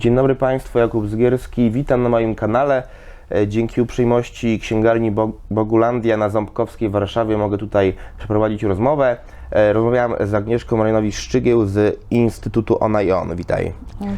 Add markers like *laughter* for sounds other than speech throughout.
Dzień dobry Państwu, Jakub Zgierski. Witam na moim kanale. E, Dzięki uprzejmości księgarni Bo- Bogulandia na Ząbkowskiej w Warszawie mogę tutaj przeprowadzić rozmowę. E, Rozmawiam z Agnieszką Marinowi-Szczygieł z Instytutu Ona i On. Witaj.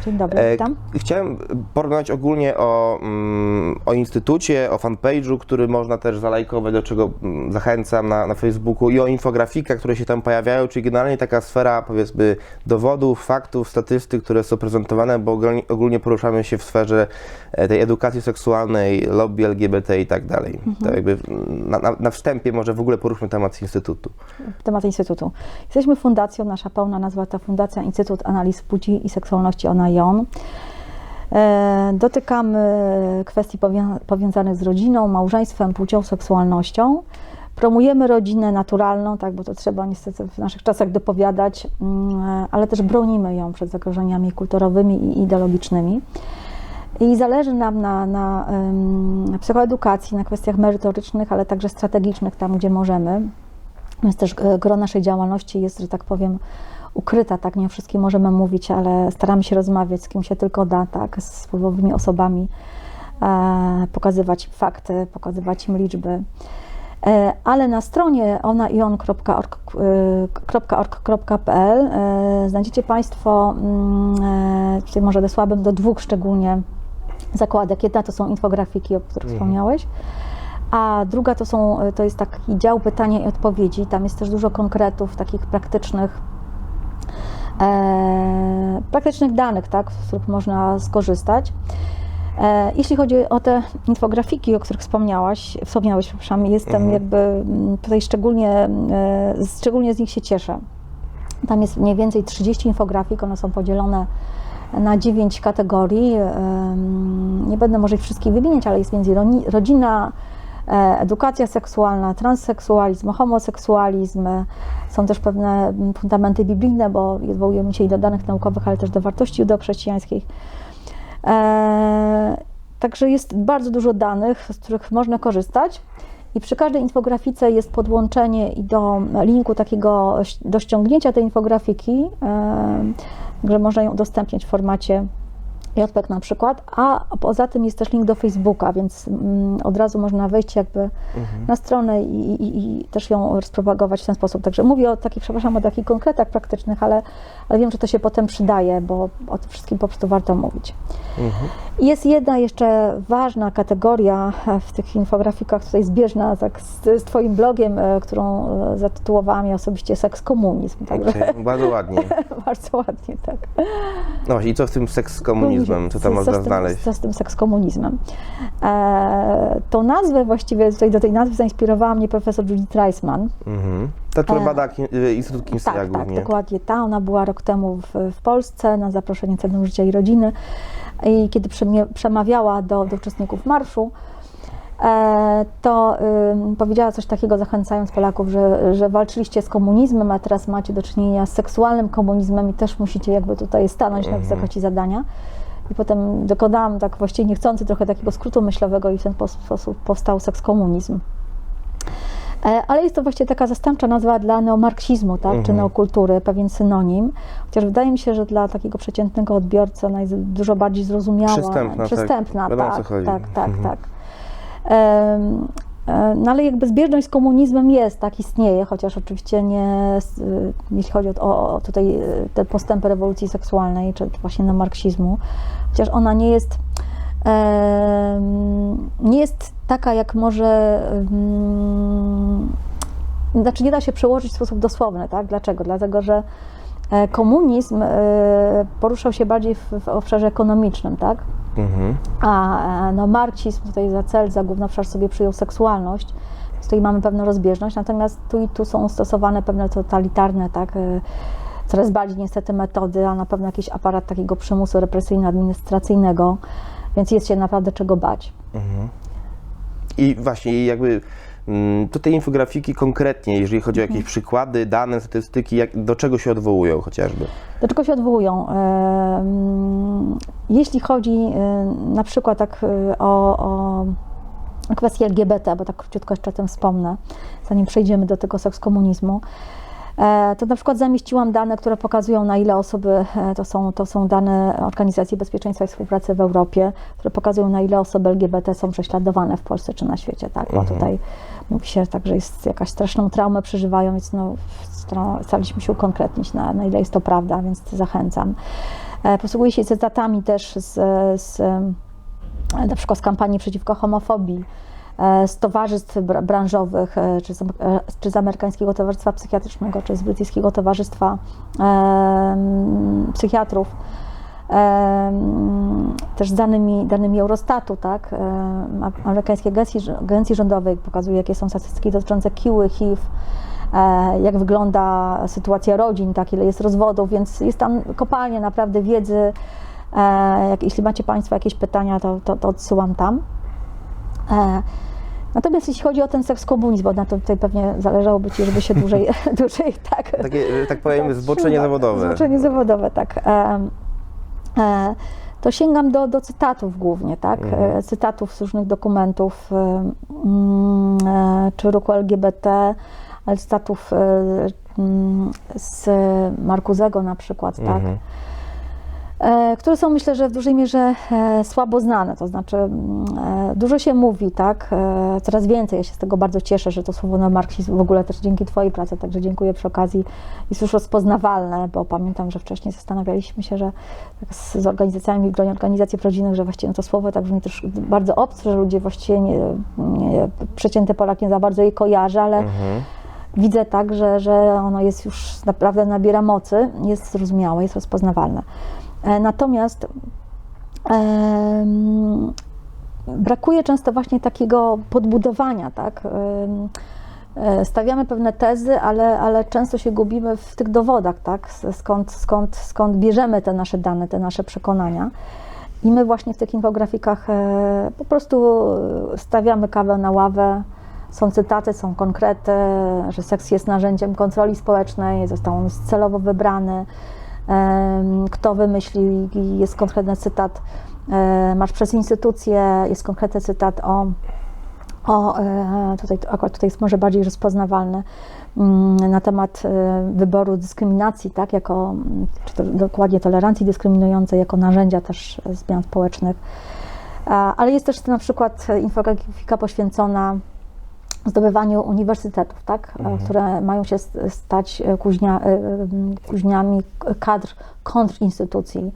Dzień dobry, E, witam. Chciałem porozmawiać ogólnie o, mm, o Instytucie, o fanpage'u, który można też zalajkować, do czego mm, zachęcam na, na Facebooku i o infografikach, które się tam pojawiają, czyli generalnie taka sfera powiedzmy dowodów, faktów, statystyk, które są prezentowane, bo ogólnie, poruszamy się w sferze e, tej edukacji seksualnej, lobby LGBT i tak dalej. To jakby mm, na, na, na wstępie może w ogóle poruszmy temat Instytutu. Temat Instytutu. Jesteśmy fundacją, nasza pełna nazwa to Fundacja Instytut Analiz Płci i Seksualności Ona i On. E, Dotykamy kwestii powią- powiązanych z rodziną, małżeństwem, płcią, seksualnością. Promujemy rodzinę naturalną, tak, bo to trzeba niestety w naszych czasach dopowiadać, mm, ale też bronimy ją przed zagrożeniami kulturowymi i ideologicznymi. I zależy nam na, na, na psychoedukacji, na kwestiach merytorycznych, ale także strategicznych, tam gdzie możemy. Więc też e, gro naszej działalności jest, że tak powiem, ukryta, tak nie wszystkim możemy mówić, ale staramy się rozmawiać z kim się tylko da, tak, z wpływowymi osobami, e, pokazywać fakty, pokazywać im liczby. E, ale na stronie onaion.org.pl e, znajdziecie Państwo, mm, e, tutaj może odesłabym do dwóch szczególnie zakładek. Jedna to są infografiki, o których wspomniałeś, a druga to, są, to jest taki dział pytania i odpowiedzi. Tam jest też dużo konkretów, takich praktycznych, e, praktycznych danych, tak, z których można skorzystać. E, Jeśli chodzi o te infografiki, o których wspomniałaś, wspomniałeś, przepraszam, jestem Mhm. jakby mm, tutaj szczególnie, e, szczególnie z nich się cieszę. Tam jest mniej więcej 30 infografik, one są podzielone na 9 kategorii. Em, Nie będę może ich wszystkich wymieniać, ale jest między rodzina, e, edukacja seksualna, transseksualizm, homoseksualizm. e, Są też pewne fundamenty biblijne, bo odwołujemy się i do danych naukowych, ale też do wartości judeo-chrześcijańskich. E, Także jest bardzo dużo danych, z których można korzystać. I przy każdej infografice jest podłączenie i do linku takiego do ściągnięcia tej infografiki, e, że można ją udostępnić w formacie JPEG na przykład, a poza tym jest też link do Facebooka, więc mm, od razu można wejść jakby na stronę i, i, i też ją rozpropagować w ten sposób. Także mówię o takich, przepraszam, o takich konkretach praktycznych, ale, ale wiem, że to się potem przydaje, bo o tym wszystkim po prostu warto mówić. I Jest jedna jeszcze ważna kategoria e, w tych infografikach, tutaj zbieżna tak, z, z Twoim blogiem, e, którą e, zatytułowałam ja osobiście seks komunizm. Także Bardzo ładnie. *laughs* bardzo ładnie, tak. No właśnie, i co w tym seks z komunizmem? Co tam można z tym- znaleźć? Co z tym seks komunizmem? E, tą nazwę właściwie, tutaj do tej nazwy zainspirowała mnie profesor Judith Reisman. Mhm. Ta, która E, bada y, Instytut Kinsteya Tak, tak, głównie. dokładnie ta. Ona była rok temu w, w Polsce na zaproszenie Centrum Życia i Rodziny i kiedy przemawiała do, do uczestników marszu, e, to ym, powiedziała coś takiego, zachęcając Polaków, że, że walczyliście z komunizmem, a teraz macie do czynienia z seksualnym komunizmem i też musicie jakby tutaj stanąć na wysokości zadania. I potem dokonałam tak właściwie niechcący trochę takiego skrótu myślowego i w ten sposób, powstał seks komunizm. E, Ale jest to właściwie taka zastępcza nazwa dla neomarksizmu, tak, czy Mhm. neokultury, pewien synonim. Chociaż wydaje mi się, że dla takiego przeciętnego odbiorcy ona jest dużo bardziej zrozumiała. Przystępna, tak. Przystępna, tak, chodzi. tak, tak, Mhm. tak. E, No ale jakby zbieżność z komunizmem jest, tak, istnieje, chociaż oczywiście nie, y, jeśli chodzi o, o tutaj y, te postępy rewolucji seksualnej, czy właśnie na marksizmu, chociaż ona nie jest, nie jest taka, jak może, znaczy nie da się przełożyć w sposób dosłowny, tak? Dlaczego? Dlatego, że e, komunizm e, poruszał się bardziej w, w obszarze ekonomicznym, tak? Mhm. A e, no, marksizm tutaj za cel, za główny obszar sobie przyjął seksualność, więc tutaj mamy pewną rozbieżność, natomiast tu i tu są stosowane pewne totalitarne, tak, e, coraz bardziej niestety metody, a na pewno jakiś aparat takiego przymusu represyjno-administracyjnego, więc jest się naprawdę czego bać. I właśnie jakby mm, to te infografiki konkretnie, jeżeli chodzi o jakieś przykłady, dane, statystyki, jak, do czego się odwołują chociażby? Do czego się odwołują? Em, Jeśli chodzi em, na przykład tak e, o, o kwestię LGBT, bo tak króciutko jeszcze o tym wspomnę, zanim przejdziemy do tego seks komunizmu. E, To na przykład zamieściłam dane, które pokazują, na ile osoby, e, to są, to są dane Organizacji Bezpieczeństwa i Współpracy w Europie, które pokazują, na ile osoby LGBT są prześladowane w Polsce czy na świecie, tak? Bo Mhm. tutaj mówi się tak, że jest jakaś straszną traumę przeżywają, więc no, stara- staraliśmy się ukonkretnić, na, na ile jest to prawda, więc zachęcam. E, Posługuję się cytatami też z, z na przykład z kampanii przeciwko homofobii, z towarzystw br- branżowych, e, czy z, e, czy z amerykańskiego towarzystwa psychiatrycznego, czy z brytyjskiego towarzystwa psychiatrów. Też z danymi, danymi Eurostatu, tak, amerykańskiej agencji, agencji rządowej pokazuje, jakie są statystyki dotyczące kiły, HIV, e, jak wygląda sytuacja rodzin, tak, ile jest rozwodów, więc jest tam kopalnia naprawdę wiedzy. E, jeśli macie Państwo jakieś pytania, to, to, to odsyłam tam. E, natomiast jeśli chodzi o ten seks komunizm, bo na to tutaj pewnie zależałoby Ci, żeby się dłużej, *laughs* *laughs* dłużej tak Takie, że tak powiem, zboczenie zawodowe. Zboczenie zawodowe, tak. E, e, to sięgam do, do cytatów głównie, tak? Mhm. E, cytatów z różnych dokumentów, e, mm, e, czy ruchu LGBT, ale cytatów e, z Markuzego na przykład, tak? Mhm. E, które są myślę, że w dużej mierze e, słabo znane, to znaczy mm, e, dużo się mówi, tak, coraz więcej, ja się z tego bardzo cieszę, że to słowo neomarksizm w ogóle też dzięki Twojej pracy, także dziękuję przy okazji, jest już rozpoznawalne, bo pamiętam, że wcześniej zastanawialiśmy się, że tak z, z organizacjami, w gronie organizacji rodzinnych, że właściwie to słowo tak brzmi też bardzo obce, że ludzie właściwie nie, nie przecięty Polak nie za bardzo je kojarzy, ale Mhm. widzę tak, że, że ono jest już naprawdę nabiera mocy, jest zrozumiałe, jest rozpoznawalne. E, Natomiast brakuje często właśnie takiego podbudowania, tak? E, Stawiamy pewne tezy, ale, ale często się gubimy w tych dowodach, tak? Skąd, skąd, skąd bierzemy te nasze dane, te nasze przekonania. I my właśnie w tych infografikach e, po prostu stawiamy kawę na ławę. Są cytaty, są konkrety, że seks jest narzędziem kontroli społecznej, został on celowo wybrany. Kto wymyślił, jest konkretny cytat. e, Masz przez instytucję, jest konkretny cytat o o, e, tutaj, akurat tutaj jest może bardziej rozpoznawalny, mm, na temat e, wyboru dyskryminacji, tak, jako, czy to dokładnie tolerancji dyskryminującej, jako narzędzia też zmian społecznych. Ale jest też na przykład infografika poświęcona zdobywaniu uniwersytetów, tak, e, które mają się st- stać e, kuźnia, e, kuźniami kadr kontrinstytucji.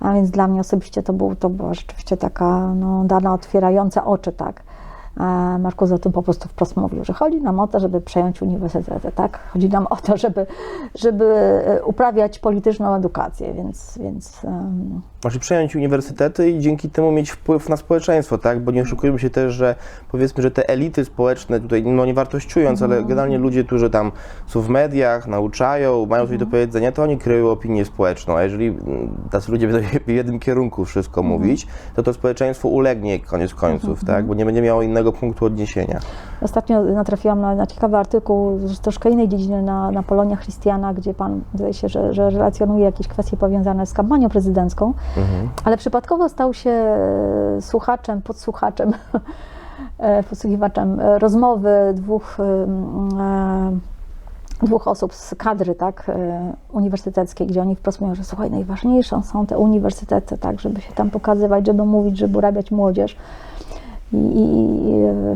A więc dla mnie osobiście to, był, to była rzeczywiście taka no, dana otwierająca oczy, tak. Markus o tym po prostu wprost mówił, że chodzi nam o to, żeby przejąć uniwersytety, tak? Chodzi nam o to, żeby, żeby uprawiać polityczną edukację, więc, więc em, Znaczy przejąć uniwersytety i dzięki temu mieć wpływ na społeczeństwo, tak? Bo nie oszukujmy się też, że powiedzmy, że te elity społeczne tutaj, no nie wartościując, ale generalnie ludzie, którzy tam są w mediach, nauczają, mają coś do powiedzenia, to oni kreują opinię społeczną, a jeżeli mm, tacy ludzie będą *laughs* w jednym kierunku wszystko mówić, to to społeczeństwo ulegnie koniec końców, tak? Bo nie będzie miało innego punktu odniesienia. Ostatnio natrafiłam na, na ciekawy artykuł z troszkę innej dziedziny na, na Polonia Christiana, gdzie pan wydaje się, że, że relacjonuje jakieś kwestie powiązane z kampanią prezydencką, ale przypadkowo stał się e, słuchaczem, podsłuchaczem, *laughs* e, podsłuchiwaczem e, rozmowy dwóch, dwóch osób z kadry tak, uniwersyteckiej, gdzie oni wprost mówią, że słuchaj, najważniejsze są te uniwersytety, tak, żeby się tam pokazywać, żeby mówić, żeby urabiać młodzież. I,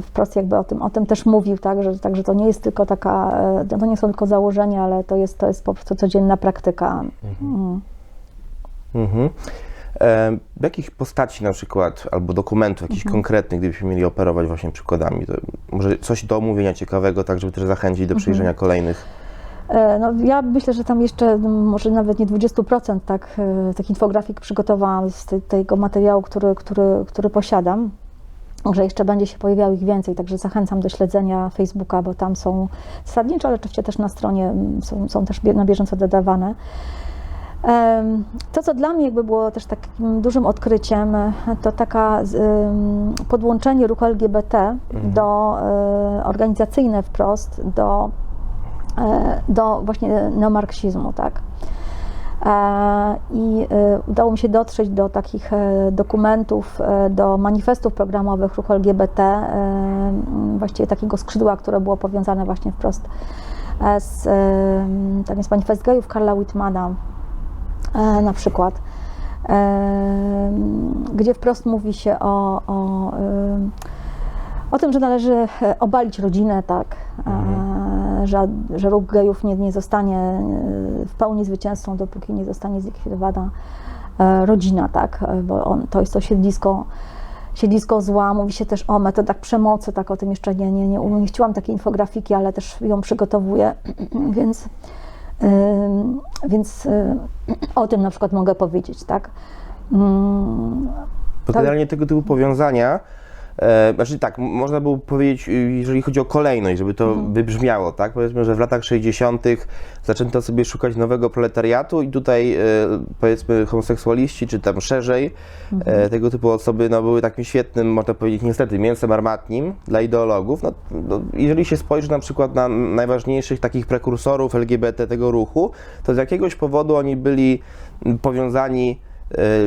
wprost jakby o tym, o tym też mówił, tak, że, tak, że to nie jest tylko taka, to nie są tylko założenia, ale to jest, to jest po prostu codzienna praktyka. Mm. Mhm. Jakich postaci na przykład, albo dokumentów jakichś konkretnych, gdybyśmy mieli operować właśnie przykładami, to może coś do omówienia ciekawego, tak żeby też zachęcić do przejrzenia kolejnych. E, No, ja myślę, że tam jeszcze no, może nawet nie 20% tak, e, tak infografik przygotowałam z te, tego materiału, który, który, który posiadam. Że jeszcze będzie się pojawiało ich więcej, także zachęcam do śledzenia Facebooka, bo tam są zasadniczo, ale oczywiście też na stronie mm, są, są też na bieżąco dodawane. To, co dla mnie jakby było też takim dużym odkryciem, to taka podłączenie ruchu LGBT do e, organizacyjne wprost, do e, do właśnie neomarksizmu, tak. E, I udało mi się dotrzeć do takich dokumentów, do manifestów programowych ruchu LGBT, właściwie takiego skrzydła, które było powiązane właśnie wprost Z, tam jest Manifest Gejów Karla Whitmana na przykład, em, gdzie wprost mówi się o, o, em, o tym, że należy e, obalić rodzinę, tak, e, że, że ruch gejów nie, nie zostanie e, w pełni zwycięzcą, dopóki nie zostanie zlikwidowana e, rodzina, tak, e, bo on, to jest to siedlisko, siedlisko zła, mówi się też o metodach przemocy, tak, o tym jeszcze nie, nie, nie umieściłam takiej infografiki, ale też ją przygotowuję, *clears throat* więc, więc y, *clears throat* o tym na przykład mogę powiedzieć, tak. Mm, generalnie tego typu powiązania, e, znaczy tak, można było powiedzieć, y, jeżeli chodzi o kolejność, żeby to Mhm. wybrzmiało, tak? Powiedzmy, że w latach 60. zaczęto sobie szukać nowego proletariatu i tutaj e, powiedzmy homoseksualiści, czy tam szerzej, Mhm. e, tego typu osoby no, były takim świetnym, można powiedzieć, niestety, mięsem armatnim dla ideologów. No, no, jeżeli się spojrzy na przykład na najważniejszych takich prekursorów LGBT tego ruchu, to z jakiegoś powodu oni byli powiązani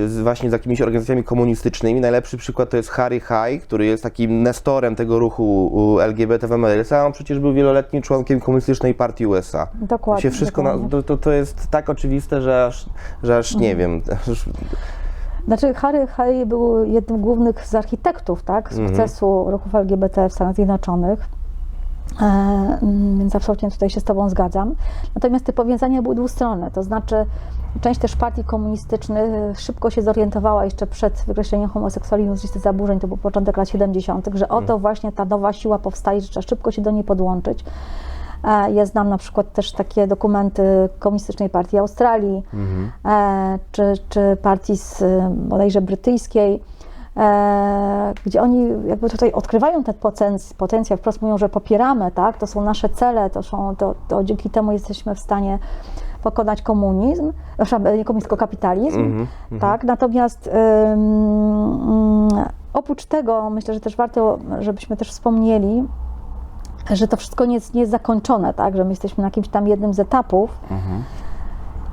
z, właśnie z jakimiś organizacjami komunistycznymi. Najlepszy przykład to jest Harry High, który jest takim nestorem tego ruchu LGBT w Ameryce, a on przecież był wieloletnim członkiem komunistycznej partii USA. Dokładnie, To, się wszystko na, dokładnie. to, to, to jest tak oczywiste, że aż, że aż nie wiem. Aż, Znaczy Harry Hay był jednym z głównych z architektów tak, sukcesu ruchów LGBT w Stanach Zjednoczonych. E, mm, więc absolutnie tutaj się z Tobą zgadzam. Natomiast te powiązania były dwustronne, to znaczy część też partii komunistycznych szybko się zorientowała jeszcze przed wykreśleniem homoseksualizmu z listy zaburzeń, to był początek lat 70., że oto właśnie ta nowa siła powstaje, że trzeba szybko się do niej podłączyć. E, Ja znam na przykład też takie dokumenty Komunistycznej Partii Australii, e, czy, czy partii z e, bodajże brytyjskiej, e, gdzie oni jakby tutaj odkrywają ten potencjał, wprost mówią, że popieramy, tak, to są nasze cele, to, są, to, to dzięki temu jesteśmy w stanie pokonać komunizm, przepraszam, nie komunizm, tylko kapitalizm, tak, natomiast ym, oprócz tego myślę, że też warto, żebyśmy też wspomnieli, że to wszystko nie jest, nie jest zakończone, tak? że my jesteśmy na jakimś tam jednym z etapów.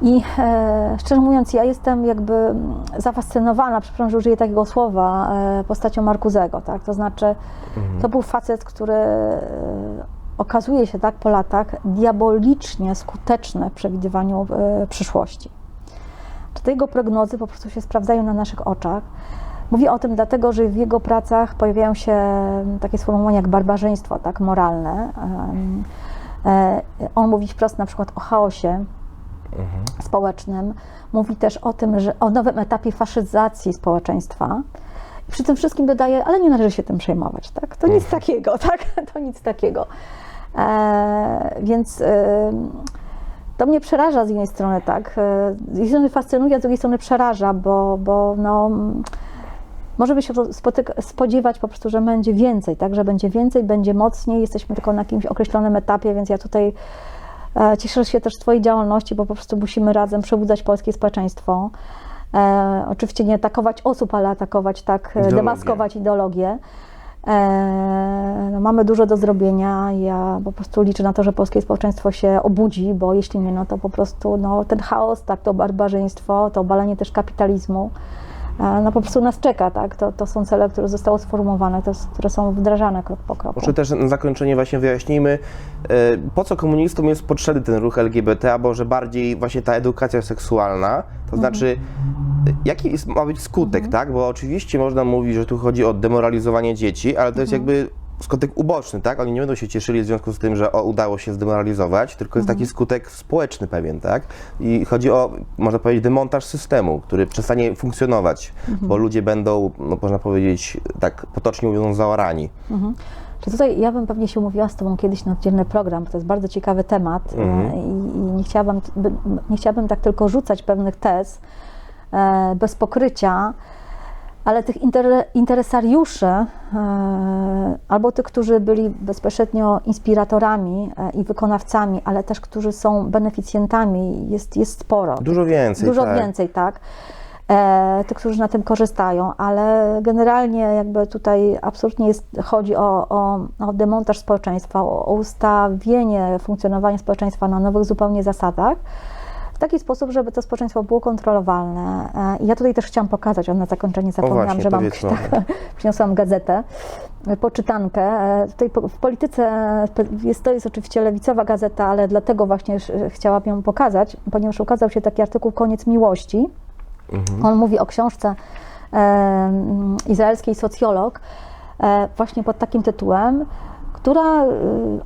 I e, szczerze mówiąc, ja jestem jakby mm, zafascynowana, przepraszam, że użyję takiego słowa, e, postacią Markuzego. Tak? To znaczy, to był facet, który e, okazuje się tak po latach diabolicznie skuteczny w przewidywaniu e, przyszłości. Czy te jego prognozy po prostu się sprawdzają na naszych oczach? Mówię o tym dlatego, że w jego pracach pojawiają się takie sformułowania jak barbarzyństwo tak, moralne. E, On mówi wprost na przykład o chaosie społecznym. Mówi też o tym, że o nowym etapie faszyzacji społeczeństwa. I przy tym wszystkim dodaje, ale nie należy się tym przejmować, tak? To nic takiego, *laughs* tak? To nic takiego. E, więc e, to mnie przeraża z jednej strony, tak? E, Z jednej strony fascynuje, a z drugiej strony przeraża, bo, bo no, możemy się spodziewać po prostu, że będzie więcej, tak? Że będzie więcej, będzie mocniej. Jesteśmy tylko na jakimś określonym etapie, więc ja tutaj cieszę się też z Twojej działalności, bo po prostu musimy razem przebudzać polskie społeczeństwo. E, oczywiście nie atakować osób, ale atakować tak, e, Ideologię. demaskować ideologię. E, no, mamy dużo do zrobienia. Ja po prostu liczę na to, że polskie społeczeństwo się obudzi, bo jeśli nie, no to po prostu no, ten chaos, tak, to barbarzyństwo, to obalenie też kapitalizmu, e, no po prostu nas czeka, tak? To, to są cele, które zostały sformułowane, to, które są wdrażane krok po kroku. Może też na zakończenie właśnie wyjaśnijmy, e, po co komunistom jest potrzebny ten ruch LGBT, albo że bardziej właśnie ta edukacja seksualna, to znaczy e, jaki jest, ma być skutek, tak? Bo oczywiście można mówić, że tu chodzi o demoralizowanie dzieci, ale to jest jakby skutek uboczny, tak? Oni nie będą się cieszyli w związku z tym, że o, udało się zdemoralizować, tylko jest taki skutek społeczny pewien, tak? I chodzi o, można powiedzieć, demontaż systemu, który przestanie funkcjonować, bo ludzie będą, no, można powiedzieć, tak potocznie mówiąc, zaorani. Czy tutaj ja bym pewnie się umówiła z Tobą kiedyś na oddzielny program, bo to jest bardzo ciekawy temat e, Mhm. i, i nie, chciałabym, by- nie chciałabym tak tylko rzucać pewnych tez e, bez pokrycia, ale tych inter, interesariuszy e, albo tych, którzy byli bezpośrednio inspiratorami e, i wykonawcami, ale też którzy są beneficjentami, jest, jest sporo. Dużo więcej, Dużo tak. więcej, tak. E, tych, którzy na tym korzystają, ale generalnie jakby tutaj absolutnie jest, chodzi o, o, o demontaż społeczeństwa, o, o ustawienie funkcjonowania społeczeństwa na nowych zupełnie zasadach, w taki sposób, żeby to społeczeństwo było kontrolowalne. E, I ja tutaj też chciałam pokazać, on na zakończenie zapomniałam, właśnie, że mam tak, *laughs* przyniosłam gazetę, e, poczytankę. E, Tutaj w polityce jest, to jest oczywiście lewicowa gazeta, ale dlatego właśnie chciałabym ją pokazać, ponieważ ukazał się taki artykuł Koniec miłości. On mówi o książce e, izraelskiej socjolog e, właśnie pod takim tytułem, która e,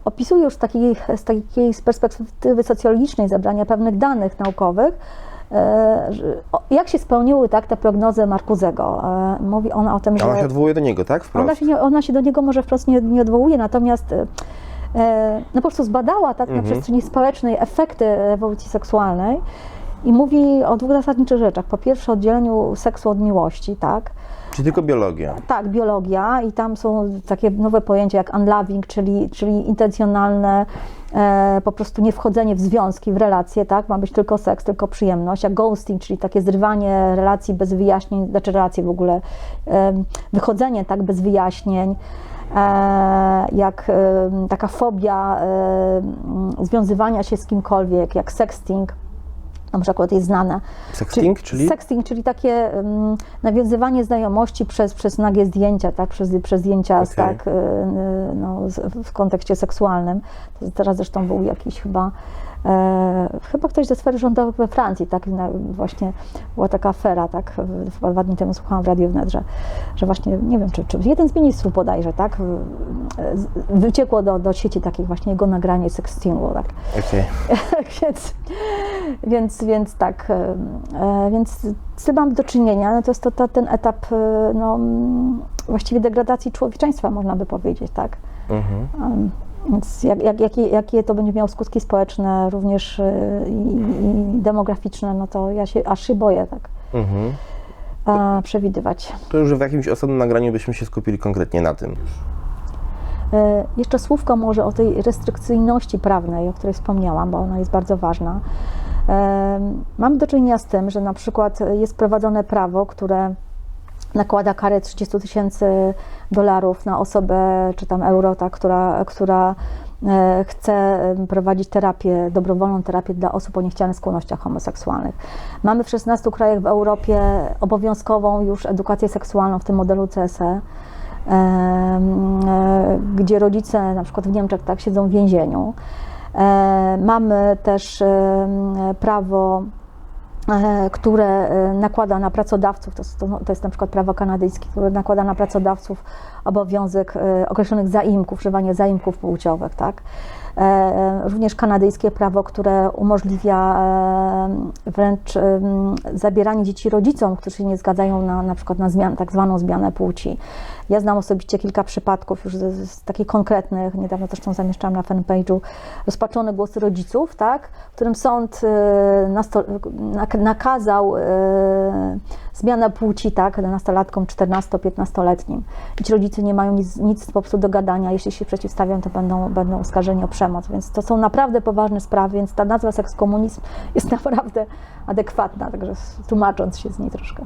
opisuje już z takiej, z takiej z perspektywy socjologicznej zebrania pewnych danych naukowych, że- o- jak się spełniły tak, te prognozy Markuzego. E, Mówi ona o tym, A ona się że odwołuje do niego, tak? Wprost. ona się, nie, ona się do niego może wprost nie, nie odwołuje, natomiast no po prostu zbadała tak na przestrzeni społecznej efekty rewolucji seksualnej i mówi o dwóch zasadniczych rzeczach. Po pierwsze, oddzieleniu seksu od miłości, tak? Czy tylko biologia? Tak, biologia i tam są takie nowe pojęcia jak unloving, czyli, czyli intencjonalne e, po prostu nie wchodzenie w związki, w relacje, tak? Ma być tylko seks, tylko przyjemność, a ghosting, czyli takie zrywanie relacji bez wyjaśnień, znaczy relacji w ogóle, e, wychodzenie tak bez wyjaśnień. E, jak e, taka fobia e, związywania się z kimkolwiek, jak sexting, na przykład jest znane. Sexting, czyli? Sexting, czyli takie um, nawiązywanie znajomości przez, przez nagie zdjęcia, tak? przez, przez zdjęcia Okej. tak, y, y, no, w kontekście seksualnym. Teraz zresztą był jakiś chyba, e, chyba ktoś ze sfery rządowych we Francji, tak? Na, właśnie była taka afera, tak? Chyba dwa dni temu słuchałam w Radiu Wnet, że, że właśnie, nie wiem, czy, czy jeden z ministrów bodajże, tak? Wyciekło do, do sieci takich właśnie jego nagranie sextingu, tak? Okej. *laughs* więc, więc, więc tak, e, więc z tym mam do czynienia. No to jest to, to, ten etap e, no, właściwie degradacji człowieczeństwa, można by powiedzieć, tak. Mhm. Em, Więc jak, jak, jakie, jakie to będzie miało skutki społeczne, również e, i, i demograficzne, no to ja się aż się boję tak Mhm. przewidywać. To już w jakimś osobnym nagraniu byśmy się skupili konkretnie na tym. E, Jeszcze słówko może o tej restrykcyjności prawnej, o której wspomniałam, bo ona jest bardzo ważna. E, Mamy do czynienia z tym, że na przykład jest prowadzone prawo, które nakłada karę 30 tysięcy dolarów na osobę, czy tam euro, ta, która, która e, chce prowadzić terapię, dobrowolną terapię dla osób o niechcianych skłonnościach homoseksualnych. Mamy w 16 krajach w Europie obowiązkową już edukację seksualną w tym modelu CSE e, gdzie rodzice, na przykład w Niemczech, tak, siedzą w więzieniu. E, Mamy też prawo, które e, nakłada na pracodawców, to, to jest na przykład prawo kanadyjskie, które nakłada na pracodawców obowiązek e, określonych zaimków, używania zaimków płciowych, tak. E, Również kanadyjskie prawo, które umożliwia e, wręcz em, zabieranie dzieci rodzicom, którzy się nie zgadzają na, na przykład na zmian, tak zwaną zmianę płci. Ja znam osobiście kilka przypadków już z, z takich konkretnych, niedawno zresztą zamieszczałam na fanpage'u rozpaczone głosy rodziców, tak, którym sąd e, nakazał e, zmianę płci tak, nastolatkom 14-15-letnim. I ci rodzice nie mają nic, nic po prostu do gadania, jeśli się przeciwstawią, to będą, będą oskarżeni o przemoc, więc to są naprawdę poważne sprawy, więc ta nazwa sekskomunizm jest *laughs* naprawdę adekwatna, także tłumacząc się z niej troszkę.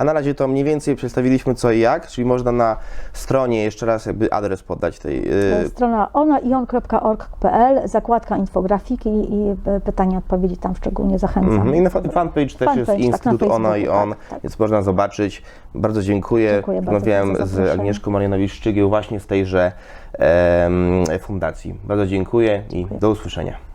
A na razie to mniej więcej przedstawiliśmy co i jak, czyli można na stronie jeszcze raz jakby adres podać tej. Yy, strona onaion.org.pl, zakładka infografiki i e, pytania, odpowiedzi tam szczególnie zachęcam. mhm. I na fa- fanpage też Fanpage, jest tak, Instytut Ono i Facebooku, On, tak, tak. więc można zobaczyć. Bardzo dziękuję. Dziękuję bardzo Rozmawiałem za z. Agnieszką Marianowicz-Szczygieł właśnie z tejże fundacji. Bardzo dziękuję i do usłyszenia.